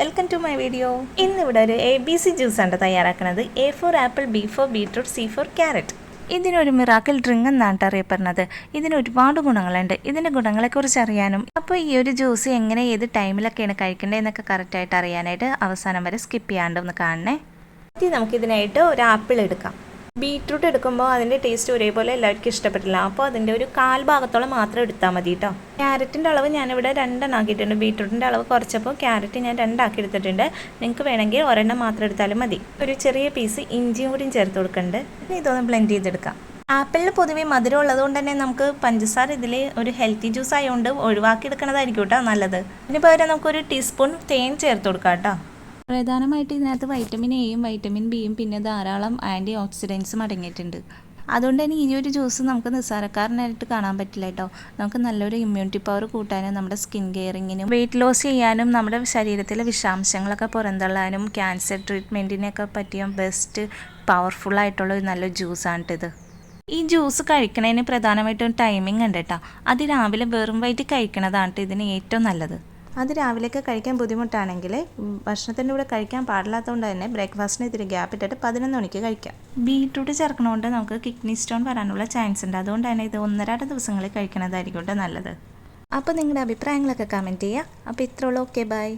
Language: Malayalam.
വെൽക്കം ടു മൈ വീഡിയോ ഇന്നിവിടെ ഒരു എ ബി സി ജ്യൂസാണ് തയ്യാറാക്കുന്നത്. A for apple B for beetroot C for carrot ഇതിനൊരു മിറാക്കിൾ ഡ്രിങ്ക് എന്നാണ് അറിയപ്പെടുന്നത്. ഇതിന് ഒരുപാട് ഗുണങ്ങളുണ്ട്. ഇതിന്റെ ഗുണങ്ങളെക്കുറിച്ച് അറിയാനും അപ്പോൾ ഈ ഒരു ജ്യൂസ് എങ്ങനെ ഏത് ടൈമിലൊക്കെയാണ് കഴിക്കേണ്ടതെന്നൊക്കെ കറക്റ്റായിട്ട് അറിയാനായിട്ട് അവസാനം വരെ സ്കിപ്പ് ചെയ്യാണ്ട് ഒന്ന് കാണണേ. ഇനി നമുക്കിതിനായിട്ട് ഒരു ആപ്പിൾ എടുക്കാം. ബീട്രൂട്ട് എടുക്കുമ്പോൾ അതിന്റെ ടേസ്റ്റ് ഒരേപോലെ എല്ലാവർക്കും ഇഷ്ടപ്പെട്ടില്ല. അപ്പോൾ അതിന്റെ ഒരു കാൽ ഭാഗത്തോളം മാത്രം എടുത്താൽ മതി കേട്ടോ ക്യാരറ്റിന്റെ അളവ് ഞാനിവിടെ രണ്ടെണ്ണം ആക്കിയിട്ടുണ്ട്. ബീട്രൂട്ടിന്റെ അളവ് കുറച്ചപ്പോൾ ക്യാരറ്റ് ഞാൻ രണ്ടാക്കി എടുത്തിട്ടുണ്ട്. നിങ്ങൾക്ക് വേണമെങ്കിൽ ഒരെണ്ണം മാത്രം എടുത്താലും മതി. ഒരു ചെറിയ പീസ് ഇഞ്ചിയും കൂടിയും ചേർത്ത് കൊടുക്കുന്നുണ്ട് ഇനി ഇതൊന്ന് ബ്ലെൻഡ് ചെയ്തെടുക്കാം. ആപ്പിളിൽ പൊതുവേ മധുരം ഉള്ളതുകൊണ്ട് തന്നെ നമുക്ക് പഞ്ചസാര ഇതിൽ ഒരു ഹെൽത്തി ജ്യൂസ് ആയതുകൊണ്ട് ഒഴിവാക്കി എടുക്കുന്നതായിരിക്കും കേട്ടോ നല്ലത്. ഇതിന് പകരം നമുക്കൊരു ടീസ്പൂൺ തേൻ ചേർത്ത് കൊടുക്കാം കേട്ടോ പ്രധാനമായിട്ട് ഇതിനകത്ത് വൈറ്റമിൻ എയും വൈറ്റമിൻ ബിയും പിന്നെ ധാരാളം ആന്റി ഓക്സിഡൻസും അടങ്ങിയിട്ടുണ്ട്. അതുകൊണ്ട് തന്നെ ഈ ഒരു ജ്യൂസ് നമുക്ക് നിസ്സാരക്കാരനായിട്ട് കാണാൻ പറ്റില്ല കേട്ടോ. നമുക്ക് നല്ലൊരു ഇമ്മ്യൂണിറ്റി പവർ കൂട്ടാനും നമ്മുടെ സ്കിൻ കെയറിങ്ങിനും വെയിറ്റ് ലോസ് ചെയ്യാനും നമ്മുടെ ശരീരത്തിലെ വിഷാംശങ്ങളൊക്കെ പുറന്തള്ളാനും ക്യാൻസർ ട്രീറ്റ്മെന്റിനൊക്കെ പറ്റിയ ബെസ്റ്റ് പവർഫുൾ ആയിട്ടുള്ള ഒരു നല്ല ജ്യൂസാണ് ഇത് ഈ ജ്യൂസ് കഴിക്കുന്നതിന് പ്രധാനമായിട്ടും ടൈമിംഗ് ഉണ്ട് കേട്ടോ. അത് രാവിലെ വെറും വയറ്റി കഴിക്കണതാണ് ഇതിന് ഏറ്റവും നല്ലത്. അത് രാവിലെയൊക്കെ കഴിക്കാൻ ബുദ്ധിമുട്ടാണെങ്കിൽ ഭക്ഷണത്തിന്റെ കൂടെ കഴിക്കാൻ പാടില്ലാത്തതുകൊണ്ട് തന്നെ ബ്രേക്ക്ഫാസ്റ്റിന് ഇത്തിരി ഗ്യാപ്പ് ഇട്ടിട്ട് പതിനൊന്ന് മണിക്ക് കഴിക്കാം. ബീട്രൂട്ട് ചേർക്കണോണ്ട് നമുക്ക് കിഡ്നി സ്റ്റോൺ വരാനുള്ള ചാൻസ് ഉണ്ട്. അതുകൊണ്ട് തന്നെ ഇത് ഒന്നരാട ദിവസങ്ങളിൽ കഴിക്കണതായിരിക്കും നല്ലത്. അപ്പോൾ നിങ്ങളുടെ അഭിപ്രായങ്ങളൊക്കെ കമന്റ് ചെയ്യുക. അപ്പോൾ ഇത്രയുള്ളൂ. Okay bye